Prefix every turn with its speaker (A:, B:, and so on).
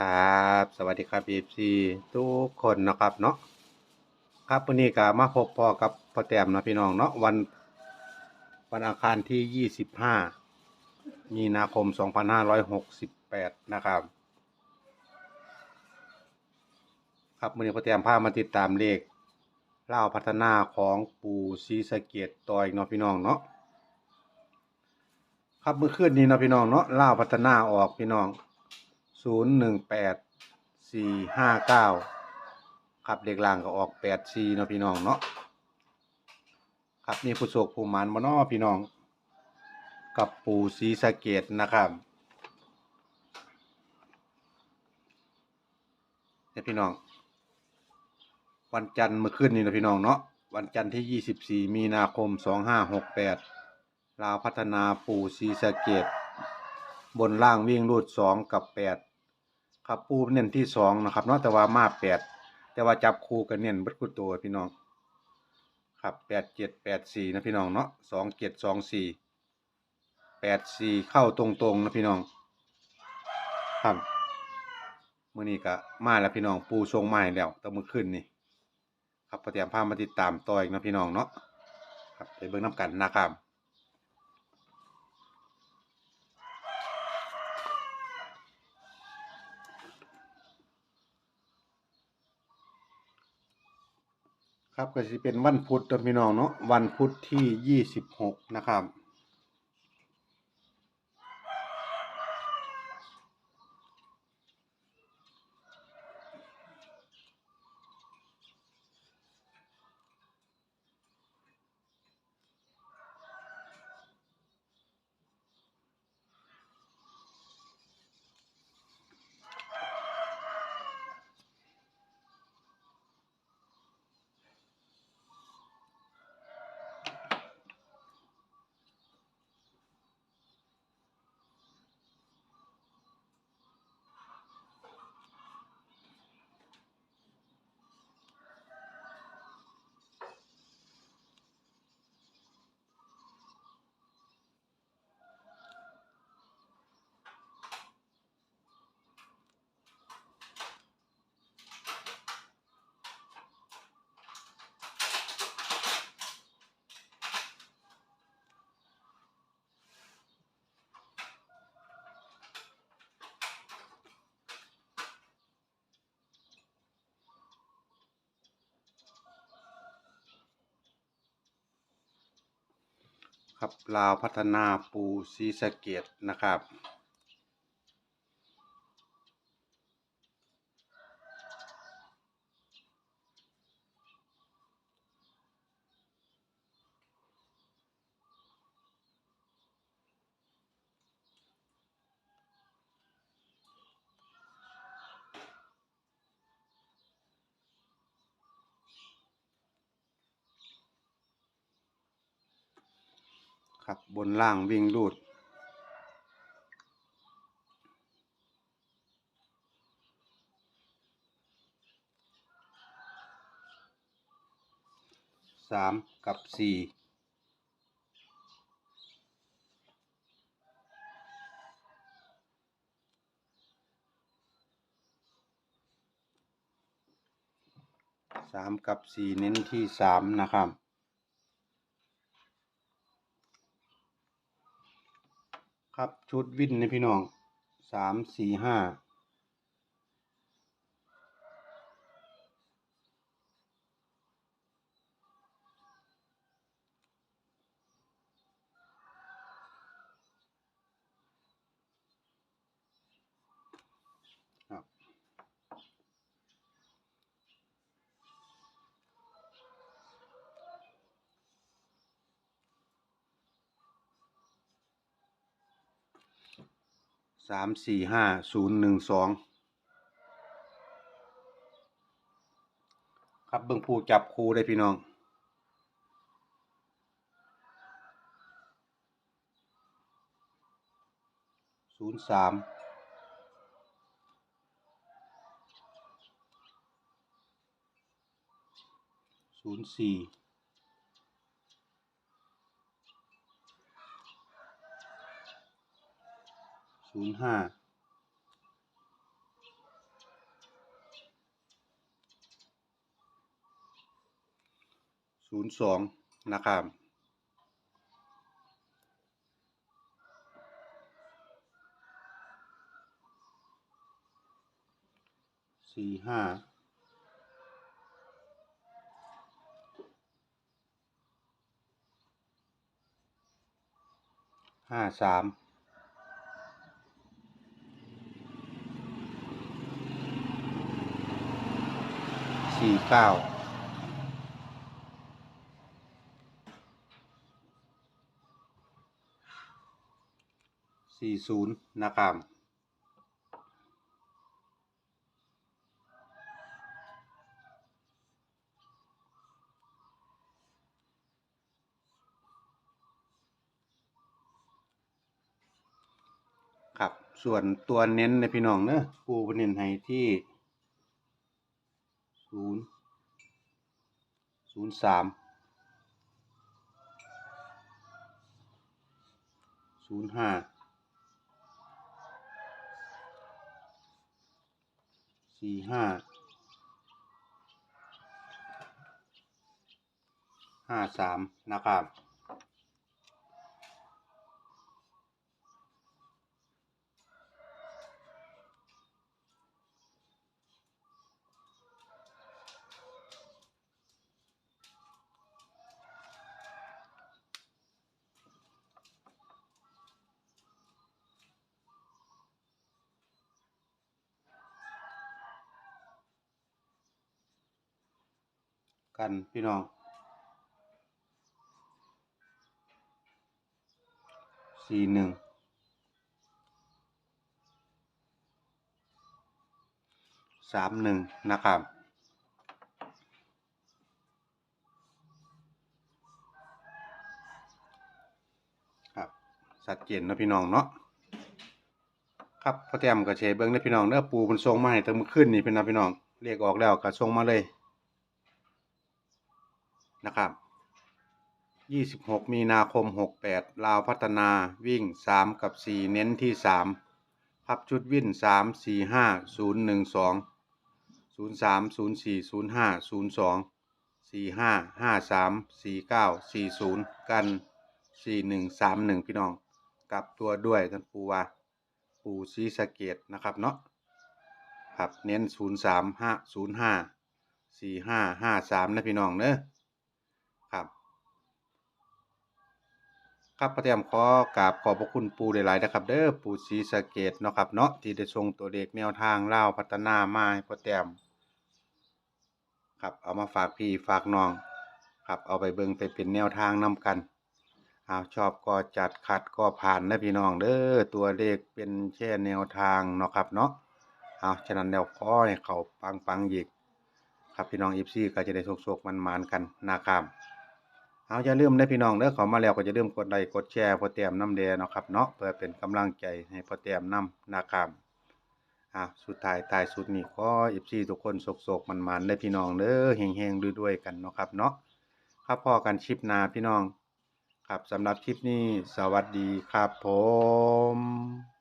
A: ครับ สวัสดีครับ FC ทุกคนนะครับเนาะครับวันนี้ก็มาพบพอกับพ่อแต้มนะพี่น้องเนาะวันวันอังคารที่ 25 มีนาคม 2568 นะครับ ครับวันนี้พ่อแต้มพามาติดตามเลขเล่าพัฒนาของปู่ศรีสะเกดต่ออีกเนาะพี่น้องเนาะครับเมื่อคืนนี้เนาะพี่น้องเนาะเล่าพัฒนาออกพี่น้อง ศูนย์หนึ่งแปดสี่ห้าเก้าครับเลขล่างก็ออกแปดสี่เนาะพี่น้องเนาะครับนี่ผู้โชคผู้หมันมาเนาะพี่น้อง กับปู่ศรีสะเกดนะครับเนี่ยพี่น้อง วันจันทร์เมื่อคืนนี้นะพี่น้องเนาะวันจันทร์ที่ยี่สิบสี่มีนาคมสองห้าหกแปดลาวพัฒนาปู่ศรีสะเกดบนล่างวิ่งรูดสองกับแปด ครับปูเน้นที่สองนะครับเนาะแต่ว่ามาแปดแต่ว่าจับคู่กันเน้นบัดกุตัวพี่น้อง ครับแปดเจ็ดแปดสี่นะพี่น้องเนาะสองเจ็ดสองสี่แปดสี่เข้าตรงๆนะพี่น้องครับมื่อนี้ก็มาแล้วพี่น้องปูทรงไม้แล้วแตั้งมื่อคืนนี่ครับพอเตรียมพามาติดตามต่ออีกนะพี่น้องเนาะครับไปเบิ่งน้ำกันนะครับ ครับก็จะเป็นวันพุธตัวพี่น้องเนาะวันพุธที่ยี่สิบหกนะครับับลาวพัฒนาปูซีสะเกตนะครับ ครับบนล่างวิ่งรูด สามกับสี่สามกับสี่เน้นที่สามนะครับ ครับชุดวินนี่พี่น้องสามสี่ห้าครับ สามสี่ห้าศูนย์หนึ่งสองครับเบิ่งผู้จับครูได้พี่น้องศูนย์สามศูนย์สี่ ศูนย์ห้าศูนย์สองนะครับสี่ห้าห้าสาม สี่เก้าสี่ศูนย์นะครับครับ ส่วนตัวเน้นในพี่น้องเนอะปูเน้นให้ที่ ศูนย์ศูนย์สามศูนย์ห้าสี่ห้าห้าสามนะครับ กันพี่น้องสี่หนึ่งสามหนึ่งนะครับครับสัดเจนนะพี่น้องเนาะครับพ่อแต้มก็เชเบิ้งเด้พี่น้องเด้อปูมันส่งมาให้ตั้งมื้อคืนนี่พี่น้องพี่น้องเรียกออกแล้วก็ส่งมาเลย นะครับ26มีนาคม68ลาวพัฒนาวิ่ง3กับ4เน้นที่3พับชุดวิ่น3 4 5 0 1 2 0 3 0 4 0 5 0 2 4 5 5 3 4 9 4 0กัน4 1 3 1พี่น้องกลับตัวด้วยท่านปูว่าปูซีสะเกตนะครับเนาะครับเน้น0 3 5 0 5 4 5 5 3นะพี่น้องเนอะ ครับ ครับพระเตรียมขอกราบขอบพระคุณปูหลายๆนะครับ เด้อปูศรีสะเกดเนาะครับเนาะที่ได้ส่งตัวเลขแนวทางเล่าวพัฒนามาให้พระเตรียมครับเอามาฝากพี่ฝากน้องครับเอาไปเบิ่งไปเป็นแนวทางนำกันเอาชอบก็จัดขัดก็ผ่านนะพี่น้องเด้อตัวเลขเป็นแค่แนวทางเนาะครับเนาะเอาฉะนั้นแล้วข้อให้เขาปังๆอีกครับพี่น้องอีฟซี่ก็จะได้โชคๆมันๆกันนะครับ เอาอย่าลืมนะพี่น้องเด้อเขามาแล้วก็จะลืมกดไลค์กดแชร์พอเตรียมน้ำแดงเนาะครับเนาะเพื่อเป็นกำลังใจให้พอเตรียมน้ำนะครับอะสุดท้ายท้ายสุดนี้ก็อีฟซี่ทุกคนโศกๆมันๆได้พี่น้องเด้อเฮงๆด้วยๆกันเนาะครับเนาะครับพอกันชิปนาพี่น้อง ครับสำหรับคลิปนี้สวัสดีครับผม